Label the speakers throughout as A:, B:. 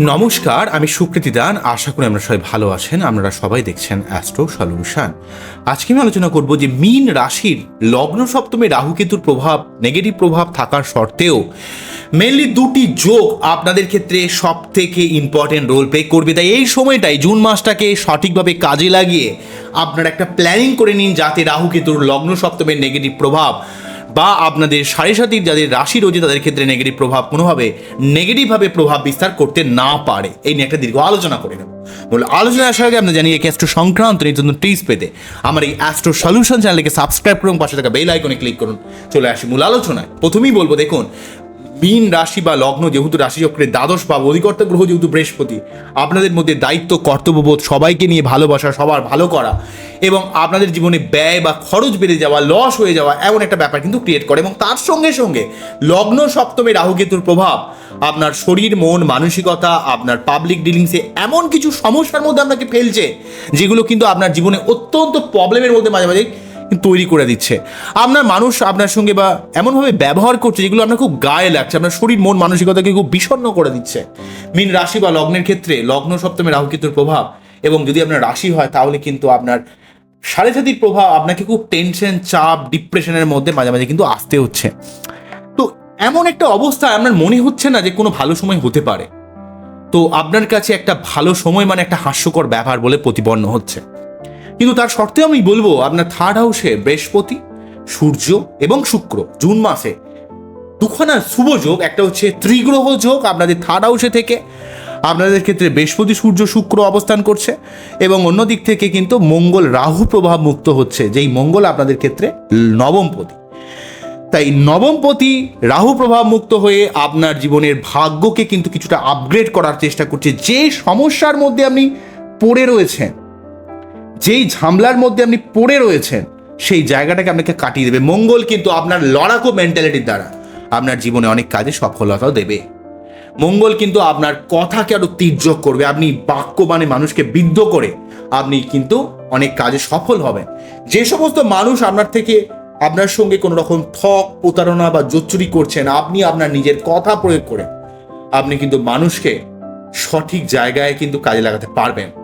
A: নমস্কার, আমি সুকৃতি দান। আশা করি আমরা সবাই ভালো আছেন। আপনারা সবাই দেখছেন অ্যাস্ট্রো সলিউশন। আজকে আমি আলোচনা করব যে মীন রাশির লগ্ন সপ্তমে রাহুকেতুর প্রভাব নেগেটিভ প্রভাব থাকার সত্ত্বেও মেনলি দুটি যোগ আপনাদের ক্ষেত্রে সব থেকে ইম্পর্টেন্ট রোল প্লে করবে। তাই এই সময়টাই জুন মাসটাকে সঠিকভাবে কাজে লাগিয়ে আপনারা একটা প্ল্যানিং করে নিন যাতে রাহুকেতুর লগ্ন সপ্তমের নেগেটিভ প্রভাব বা আপনাদের সাড়ে সাতির যাদের রাশি রয়েছে, তাদের ক্ষেত্রে নেগেটিভ প্রভাব কোনোভাবে নেগেটিভভাবে প্রভাব বিস্তার করতে না পারে। এই নিয়ে একটা দীর্ঘ আলোচনা করে নেব। বলে আলোচনা আসার আগে আপনার জানি এই অ্যাস্ট্রো সংক্রান্ত নিত্য টিপস পেতে আমার এই অ্যাস্ট্রো সলিউশন চ্যানেলকে সাবস্ক্রাইব করুন, পাশে থাকা বেল আইকনে ক্লিক করুন। চলে আসি মূল আলোচনায়। প্রথমেই বলব, দেখুন মীন রাশি বা লগ্ন যেহেতু রাশিচক্রের দ্বাদশ ভাব অধিকর্তা গ্রহ যেহেতু বৃহস্পতি, আপনাদের মধ্যে দায়িত্ব, কর্তব্যবোধ সবাইকে নিয়ে ভালোবাসা, সবার ভালো করা এবং আপনাদের জীবনে ব্যয় বা খরচ বেড়ে যাওয়া লস হয়ে যাওয়া এমন একটা ব্যাপার কিন্তু ক্রিয়েট করে এবং তার সঙ্গে সঙ্গে লগ্ন সপ্তমে রাহুকেতুর প্রভাব, আপনার শরীর, মন, মানসিকতা, আপনার পাবলিক ডিলিংসে এমন কিছু সমস্যার মধ্যে আপনাকে ফেলছে যেগুলো কিন্তু আপনার জীবনে অত্যন্ত প্রবলেমের মধ্যে মাঝে মাঝে তৈরি করে দিচ্ছে। আপনার মানুষ আপনার সঙ্গে বা এমনভাবে ব্যবহার করছে যেগুলো আপনার খুব গায়ে লাগছে, আপনার শরীর, মন মানসিকতাকে খুব বিষণ্ণ করে দিচ্ছে। মিন রাশি বা লগ্নের ক্ষেত্রে লগ্ন সপ্তমে রাহুকেতুর প্রভাব এবং যদি আপনার রাশি হয় তাহলে কিন্তু আপনার সাড়ে সাতির প্রভাব আপনাকে খুব টেনশন চাপ ডিপ্রেশনের মধ্যে মাঝে মাঝে কিন্তু আসতে হচ্ছে। তো এমন একটা অবস্থা আপনার মনে হচ্ছে না যে কোনো ভালো সময় হতে পারে। তো আপনার কাছে একটা ভালো সময় মানে একটা হাস্যকর ব্যাপার বলে প্রতিপন্ন হচ্ছে। কিন্তু তার সত্ত্বেও আমি বলব, আপনার থার্ড হাউসে বৃহস্পতি, সূর্য এবং শুক্র, জুন মাসে। দুখানা শুভ যোগ, একটা হচ্ছে ত্রিগ্রহ যোগ, আপনাদের থার্ড হাউসে থেকে আপনাদের ক্ষেত্রে বৃহস্পতি, সূর্য, শুক্র অবস্থান করছে এবং অন্য দিক থেকে কিন্তু মঙ্গল, রাহু প্রভাব মুক্ত হচ্ছে, যেই মঙ্গল আপনাদের ক্ষেত্রে নবমপতি। তাই নবমপতি, রাহু প্রভাব মুক্ত হয়ে আপনার জীবনের ভাগ্যকে কিন্তু কিছুটা আপগ্রেড করার চেষ্টা করছে, যে সমস্যার মধ্যে আপনি পড়ে রয়েছেন। যেই ঝামলার মধ্যে আপনি পড়ে রয়েছেন, সেই জায়গাটাকে আপনাকে কাটিয়ে দেবে। মঙ্গল কিন্তু আপনার লড়াকু মেন্টালিটির দ্বারা আপনার জীবনে অনেক কাজে সফলতাও দেবে। মঙ্গল কিন্তু আপনার কথাকে আরও তীর্যক করবে। আপনি বাক্য মানে মানুষকে বিদ্ধ করে আপনি কিন্তু অনেক কাজে সফল হবেন। যে সমস্ত মানুষ আপনার থেকে আপনার সঙ্গে কোনো রকম ঠক, প্রতারণা বা জোচ্চুরি করছেন, আপনি আপনার নিজের কথা প্রয়োগ করে আপনি কিন্তু মানুষকে সঠিক জায়গায় কিন্তু কাজে লাগাতে পারবেন।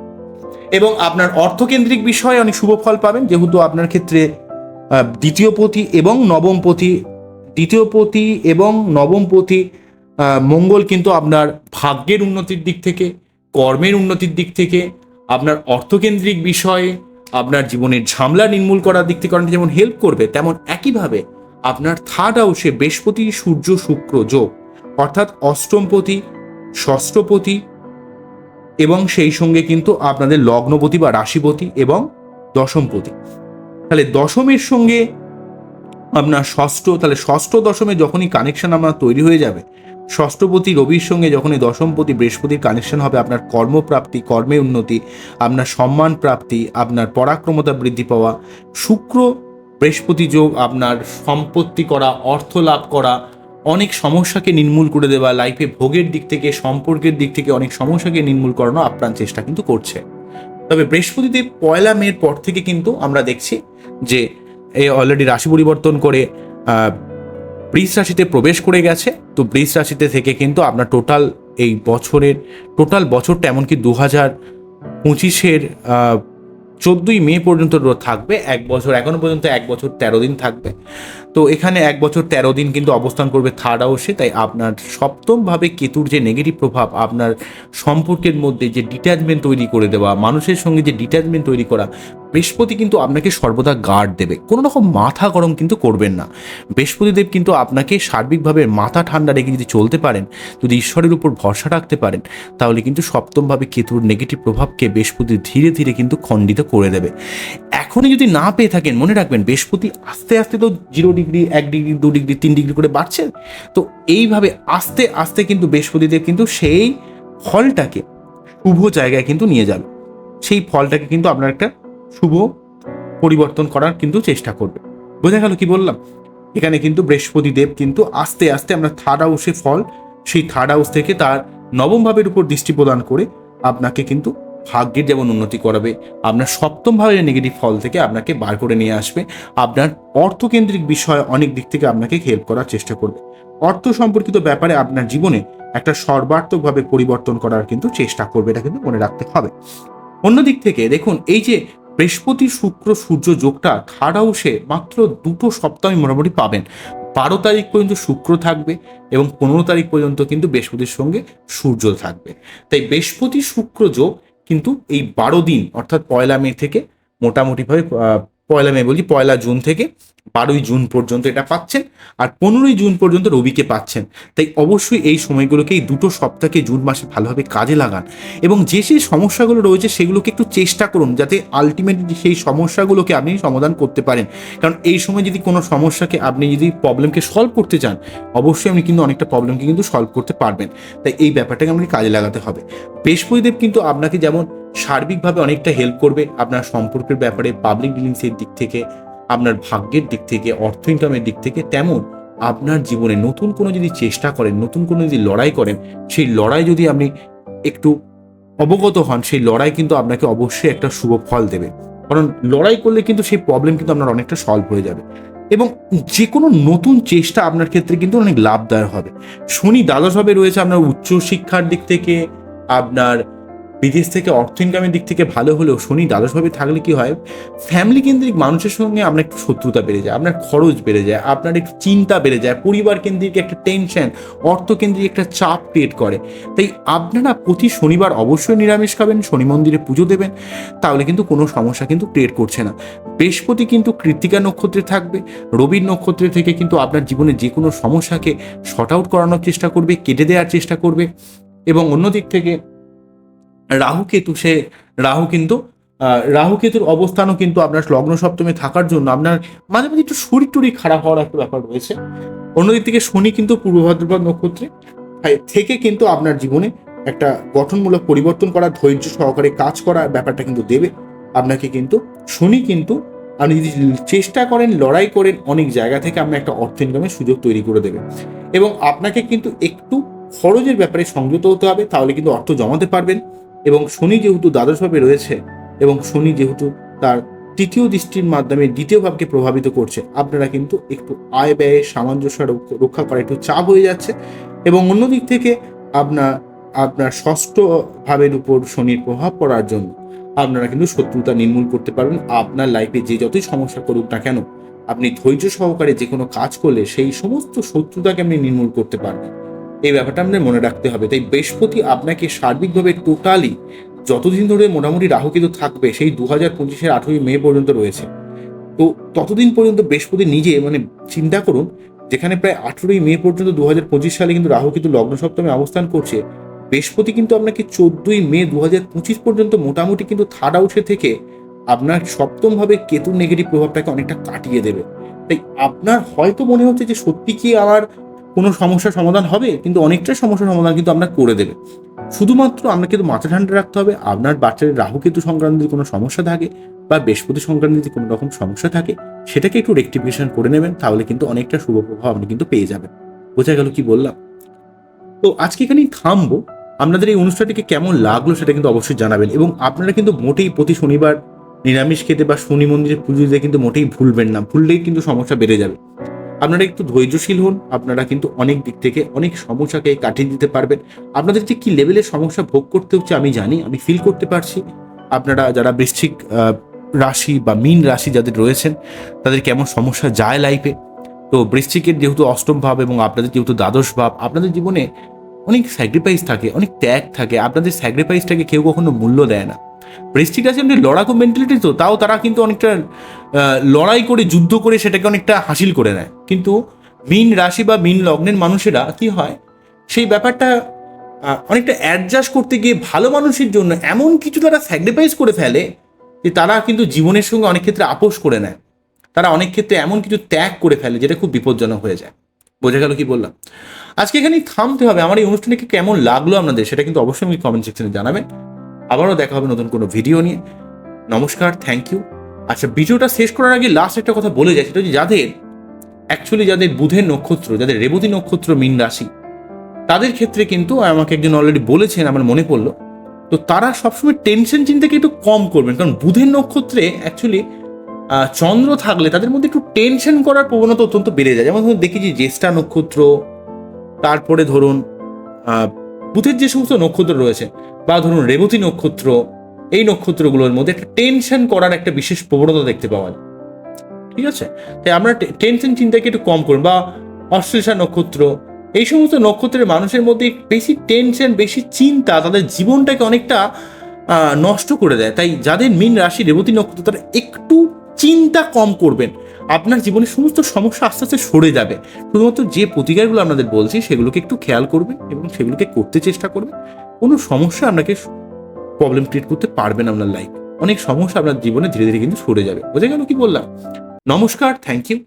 A: এবং আপনার অর্থকেন্দ্রিক বিষয়ে অনেক শুভ ফল পাবেন। যেহেতু আপনার ক্ষেত্রে দ্বিতীয় পতি এবং নবম পতি, দ্বিতীয় পতি এবং নবম পতি মঙ্গল কিন্তু আপনার ভাগ্যের উন্নতির দিক থেকে, কর্মের উন্নতির দিক থেকে, আপনার অর্থকেন্দ্রিক বিষয়ে, আপনার জীবনের ঝামলা নির্মূল করার দিক থেকে অনেকটা যেমন হেল্প করবে, তেমন একইভাবে আপনার থার্ড হাউসে বৃহস্পতি, সূর্য, শুক্র, যোগ, অর্থাৎ অষ্টমপতি ষষ্ঠপতি এবং সেই সঙ্গে কিন্তু আপনাদের লগ্নপতি বা রাশিপতি এবং দশমপতি। তাহলে দশমের সঙ্গে আপনার ষষ্ঠ, তাহলে ষষ্ঠ দশমে যখনই কানেকশন আপনার তৈরি হয়ে যাবে, ষষ্ঠপতি রবির সঙ্গে যখনই দশমপতি বৃহস্পতির কানেকশন হবে, আপনার কর্মপ্রাপ্তি, কর্মে উন্নতি, আপনার সম্মান প্রাপ্তি, আপনার পরাক্রমতা বৃদ্ধি পাওয়া, শুক্র বৃহস্পতি যোগ আপনার সম্পত্তি করা, অর্থ লাভ করা অনেক সমস্যাকে নির্মূল করে দেওয়া লাইফে ভোগের দিক থেকে, সম্পর্কের দিক থেকে অনেক সমস্যাকে নির্মূল করানো আপ্রাণ চেষ্টা কিন্তু করছে। তবে বৃহস্পতিদেব পয়লা মের পর থেকে কিন্তু আমরা দেখছি যে, এ অলরেডি রাশি পরিবর্তন করে বৃষ রাশিতে প্রবেশ করে গেছে। তো বৃষ রাশিতে থেকে কিন্তু আপনার টোটাল এই বছরের টোটাল বছরটা এমনকি দু হাজার পঁচিশের চোদ্দোই মে পর্যন্ত থাকবে। এক বছর, এখনও পর্যন্ত এক বছর তেরো দিন থাকবে। তো এখানে এক বছর তেরো দিন কিন্তু অবস্থান করবে থার্ড হাউসে তাই আপনার সপ্তমভাবে কেতুর যে নেগেটিভ প্রভাব, আপনার সম্পর্কের মধ্যে যে ডিট্যাচমেন্ট তৈরি করে দেওয়া, মানুষের সঙ্গে যে ডিট্যাচমেন্ট তৈরি করা, বৃহস্পতি কিন্তু আপনাকে সর্বদা গার্ড দেবে। কোনো রকম মাথা গরম কিন্তু করবেন না। বৃহস্পতিদেব কিন্তু আপনাকে সার্বিকভাবে মাথা ঠান্ডা রেখে যদি চলতে পারেন, যদি ঈশ্বরের উপর ভরসা রাখতে পারেন, তাহলে কিন্তু সপ্তমভাবে কেতুর নেগেটিভ প্রভাবকে বৃহস্পতি ধীরে ধীরে কিন্তু খণ্ডিত করে দেবে। এখনই যদি না পেয়ে থাকেন, মনে রাখবেন বৃহস্পতি আস্তে আস্তে তো জিরো ডিগ্রি এক ডিগ্রি দু ডিগ্রি তিন ডিগ্রি করে বাড়ছে। তো এইভাবে আস্তে আস্তে কিন্তু বৃহস্পতিদেব কিন্তু সেই ফলটাকে শুভ জায়গায় কিন্তু নিয়ে যাবে। সেই ফলটাকে কিন্তু আপনার একটা শুভ পরিবর্তন করার কিন্তু চেষ্টা করবে। বোঝা গেল কি বললাম? এখানে কিন্তু বৃহস্পতি দেব কিন্তু আস্তে আস্তে আমরা থার্ড হাউসে ফল, সেই থার্ড হাউস থেকে তার নবম ভাবের উপর দৃষ্টি প্রদান করে আপনাকে কিন্তু ভাগ্যের যেমন উন্নতি করাবে, আপনার সপ্তম ভাবের নেগেটিভ ফল থেকে আপনাকে বার করে নিয়ে আসবে। আপনার অর্থকেন্দ্রিক বিষয় অনেক দিক থেকে আপনাকে হেল্প করার চেষ্টা করবে। অর্থ সম্পর্কিত ব্যাপারে আপনার জীবনে একটা সর্বাত্মকভাবে পরিবর্তন করার কিন্তু চেষ্টা করবে, এটা কিন্তু মনে রাখতে হবে। অন্যদিক থেকে দেখুন, এই যে বৃহস্পতি, শুক্র, সূর্য যোগটা থার্ড হাউসে মাত্র দুটো সপ্তাহ মোটামুটি পাবেন। বারো তারিখ পর্যন্ত শুক্র থাকবে এবং পনেরো তারিখ পর্যন্ত কিন্তু বৃহস্পতির সঙ্গে সূর্য থাকবে। তাই বৃহস্পতি, শুক্র যোগ কিন্তু এই বারো দিন, অর্থাৎ পয়লা মে থেকে, মোটামুটিভাবে পয়লা মে বলছি পয়লা জুন থেকে বারোই জুন পর্যন্ত এটা পাচ্ছেন আর পনেরোই জুন পর্যন্ত রবিকে পাচ্ছেন। তাই অবশ্যই এই সময়গুলোকে এই দুটো সপ্তাহকে জুন মাসে ভালোভাবে কাজে লাগান এবং যে সেই সমস্যাগুলো রয়েছে সেগুলোকে একটু চেষ্টা করুন যাতে আলটিমেটলি সেই সমস্যাগুলোকে আপনি সমাধান করতে পারেন। কারণ এই সময় যদি কোনো সমস্যাকে আপনি যদি প্রবলেমকে সলভ করতে চান, অবশ্যই আপনি কিন্তু অনেকটা প্রবলেমকে কিন্তু সলভ করতে পারবেন। তাই এই ব্যাপারটাকে আমাকে কাজে লাগাতে হবে। বৃহস্পতিদেব কিন্তু আপনাকে যেমন সার্বিকভাবে অনেকটা হেল্প করবে আপনার সম্পর্কের ব্যাপারে পাবলিক ডিলিংসের দিক থেকে আপনার ভাগ্যের দিক থেকে, অর্থ ইনকামের দিক থেকে তেমন আপনার জীবনে নতুন কোনো যদি চেষ্টা করেন, নতুন কোনো যদি লড়াই করেন, সেই লড়াই যদি আপনি একটু অবগত হন, সেই লড়াই কিন্তু আপনাকে অবশ্যই একটা শুভ ফল দেবে। কারণ লড়াই করলে কিন্তু সেই প্রবলেম কিন্তু আপনার অনেকটা সলভ হয়ে যাবে। এবং যে কোনো নতুন চেষ্টা আপনার ক্ষেত্রে কিন্তু অনেক লাভদায়ক হবে। শনি দ্বাদশভাবে রয়েছে আপনার উচ্চ শিক্ষার দিক থেকে, আপনার বিদেশ থেকে অর্থ ইনকামের দিক থেকে ভালো হলেও শনি দ্বাদশভাবে থাকলে কি হয়? ফ্যামিলি কেন্দ্রিক মানুষের সঙ্গে আপনার একটু শত্রুতা বেড়ে যায়, আপনার খরচ বেড়ে যায়, আপনার একটু চিন্তা বেড়ে যায় পরিবার কেন্দ্রিক একটা টেনশন অর্থ কেন্দ্রিক একটা চাপ ক্রিয়েট করে। তাই আপনারা প্রতি শনিবার অবশ্যই নিরামিষ খাবেন, শনি মন্দিরে পুজো দেবেন, তাহলে কিন্তু কোনো সমস্যা কিন্তু ক্রিয়েট করছে না। বৃহস্পতি কিন্তু কৃত্তিকা নক্ষত্রে থাকবে, রবির নক্ষত্রে থেকে কিন্তু আপনার জীবনে যে কোনো সমস্যাকে শর্ট আউট করানোর চেষ্টা করবে, কেটে দেওয়ার চেষ্টা করবে এবং অন্যদিক থেকে রাহু কেতু, সে রাহু কিন্তু রাহু কেতুর অবস্থানও কিন্তু আপনার লগ্ন সপ্তমে থাকার জন্য আপনার মাঝে মাঝে একটু শরীর টুরি খারাপ হওয়ার একটা ব্যাপার রয়েছে। অন্যদিক থেকে শনি কিন্তু পূর্ব ভাদ্রপদ নক্ষত্রে থেকে কিন্তু আপনার জীবনে একটা গঠনমূলক পরিবর্তন করা, ধৈর্য সহকারে কাজ করা ব্যাপারটা কিন্তু দেবে। আপনাকে কিন্তু, শনি কিন্তু, আপনি যদি চেষ্টা করেন, লড়াই করেন, অনেক জায়গা থেকে আপনার একটা অর্থ ইনকামের সুযোগ তৈরি করে দেবে এবং আপনাকে কিন্তু একটু খরচের ব্যাপারে সংযত হতে হবে, তাহলে কিন্তু অর্থ জমাতে পারবেন। এবং শনি যেহেতু দ্বাদশভাবে রয়েছে এবং শনি যেহেতু তার তৃতীয় দৃষ্টির মাধ্যমে দ্বিতীয় ভাবকে প্রভাবিত করছে, আপনারা কিন্তু একটু আয় ব্যয়ে সামঞ্জস্য রক্ষা করা একটু চাপ হয়ে যাচ্ছে। এবং অন্যদিক থেকে আপনার আপনার ষষ্ঠ ভাবের উপর শনির প্রভাব পড়ার জন্য আপনারা কিন্তু শত্রুতা নির্মূল করতে পারবেন। আপনার লাইফে যে যতই সমস্যা করুক না কেন, আপনি ধৈর্য সহকারে যে কোনো কাজ করলে সেই সমস্ত শত্রুতাকে আপনি নির্মূল করতে পারবেন। এই ব্যাপারটা আপনার মনে রাখতে হবে। তাই বৃহস্পতি আপনাকে সার্বিকভাবে টোটালি যতদিন ধরে মোটামুটি রাহু কিন্তু থাকবে, সেই দু হাজার পঁচিশের আঠেরোই মে পর্যন্ত রয়েছে। তো ততদিন পর্যন্ত বৃহস্পতি নিজে মানে চিন্তা করুন, যেখানে প্রায় আঠেরোই মে পর্যন্ত দু হাজার পঁচিশ সালে কিন্তু রাহু কিন্তু লগ্ন সপ্তমে অবস্থান করছে, বৃহস্পতি কিন্তু আপনাকে চোদ্দই মে দু হাজার পঁচিশ পর্যন্ত মোটামুটি কিন্তু থার্ড হাউসে থেকে আপনার সপ্তমভাবে কেতুর নেগেটিভ প্রভাবটাকে অনেকটা কাটিয়ে দেবে। তাই আপনার হয়তো মনে হচ্ছে যে সত্যি কি আমার কোনো সমস্যার সমাধান হবে, কিন্তু অনেকটা সমস্যার সমাধান কিন্তু আপনার করে দেবে। শুধুমাত্র আপনাকে কিন্তু মাথা ঠান্ডা রাখতে হবে, আপনার বাচ্চার রাহু কেতু সংক্রান্ত যদি কোনো সমস্যা থাকে বা বৃহস্পতি সংক্রান্ত যদি কোনো রকম সমস্যা থাকে, সেটাকে একটু রেক্টিফিকেশন করে নেবেন, তাহলে কিন্তু অনেকটা শুভ প্রভাব আপনি কিন্তু পেয়ে যাবেন। বোঝা গেল কি বললাম? তো আজকে এখানেই থামবো। আপনাদের এই অনুষ্ঠানটিকে কেমন লাগল সেটা কিন্তু অবশ্যই জানাবেন এবং আপনারা কিন্তু মোটেই প্রতি শনিবার নিরামিষ খেতে বা শনি মন্দিরে পুজো দিতে কিন্তু মোটেই ভুলবেন না, ভুললেই কিন্তু সমস্যা বেড়ে যাবে। আপনারা একটু ধৈর্যশীল হন, আপনারা কিন্তু অনেক দিক থেকে অনেক সমস্যাকে কাটিয়ে দিতে পারবেন। আপনাদের যে কি লেভেলের সমস্যা ভোগ করতে হচ্ছে আমি জানি, আমি ফিল করতে পারছি। আপনারা যারা বৃশ্চিক রাশি বা মীন রাশি যাদের রয়েছেন, তাদের কেমন সমস্যা যায় লাইফে তো বৃশ্চিকের যেহেতু অষ্টম ভাব এবং আপনাদের যেহেতু দ্বাদশ ভাব, আপনাদের জীবনে অনেক স্যাক্রিফাইস থাকে, অনেক ত্যাগ থাকে। আপনাদের স্যাক্রিফাইসটাকে কেউ কখনো মূল্য দেয় না। বৃষ্টিক আছে এমনি লড়াকু মেন্টালিটি তো, তাও তারা কিন্তু অনেকটা লড়াই করে, যুদ্ধ করে সেটাকে অনেকটা হাসিল করে নেয়। কিন্তু মিন রাশি বা মিন লগ্নের মানুষেরা কি হয়? সেই ব্যাপারটা অনেকটা অ্যাডজাস্ট করতে গিয়ে ভালো মানুষের জন্য এমন কিছু তারা স্যাক্রিফাইস করে ফেলে যে তারা কিন্তু জীবনের সঙ্গে অনেক ক্ষেত্রে আপোষ করে নেয়। তারা অনেক ক্ষেত্রে এমন কিছু ত্যাগ করে ফেলে যেটা খুব বিপজ্জনক হয়ে যায়। বোঝা গেল কি বললাম? আজকে এখানেই থামতে হবে। আমার এই অনুষ্ঠানটিকে কেমন লাগল আপনাদের, সেটা কিন্তু অবশ্যই আমি কমেন্ট সেকশনে জানাবেন। আবারও দেখা হবে নতুন কোনো ভিডিও নিয়ে। নমস্কার থ্যাংক ইউ আচ্ছা ভিডিওটা শেষ করার আগে লাস্ট একটা কথা বলে যায় সেটা হচ্ছে যাদের অ্যাকচুয়ালি যাদের বুধের নক্ষত্র, যাদের রেবতী নক্ষত্র, মীন রাশি, তাদের ক্ষেত্রে কিন্তু আমাকে একজন অলরেডি বলেছেন, আমার মনে পড়ল। তো তারা সবসময় টেনশন চিন্তাকে একটু কম করবেন, কারণ বুধের নক্ষত্রে অ্যাকচুয়ালি চন্দ্র থাকলে তাদের মধ্যে একটু টেনশন করার প্রবণতা অত্যন্ত বেড়ে যায়। যেমন ধরুন, দেখি যে জ্যেষ্ঠা নক্ষত্র, তারপরে ধরুন বুধের যে সমস্ত নক্ষত্র রয়েছে, বা ধরুন রেবতী নক্ষত্র, এই নক্ষত্রগুলোর মধ্যে একটা টেনশন করার একটা বিশেষ প্রবণতা দেখতে পাওয়া যায়। ঠিক আছে? তাই আমরা টেনশন চিন্তাকে একটু কম করুন, বা অশ্লেষা নক্ষত্র, এই সমস্ত নক্ষত্রের মানুষের মধ্যে বেশি টেনশন বেশি চিন্তা তাদের জীবনটাকে অনেকটা নষ্ট করে দেয়। তাই যাদের মীন রাশি রেবতী নক্ষত্র, তারা একটু চিন্তা কম করবেন। আপনার জীবনের সমস্ত সমস্যা আস্তে আস্তে সরে যাবে। শুধুমাত্র যে প্রতিকারগুলো আপনাদের বলছি, সেগুলোকে একটু খেয়াল করবে এবং সেগুলোকে করতে চেষ্টা করবে কোনো সমস্যা আপনাকে প্রবলেম ক্রিয়েট করতে পারবেন আপনার লাইফ অনেক সমস্যা আপনার জীবনে ধীরে ধীরে কিন্তু সরে যাবে। বোঝা গেল কি বললাম? নমস্কার থ্যাংক ইউ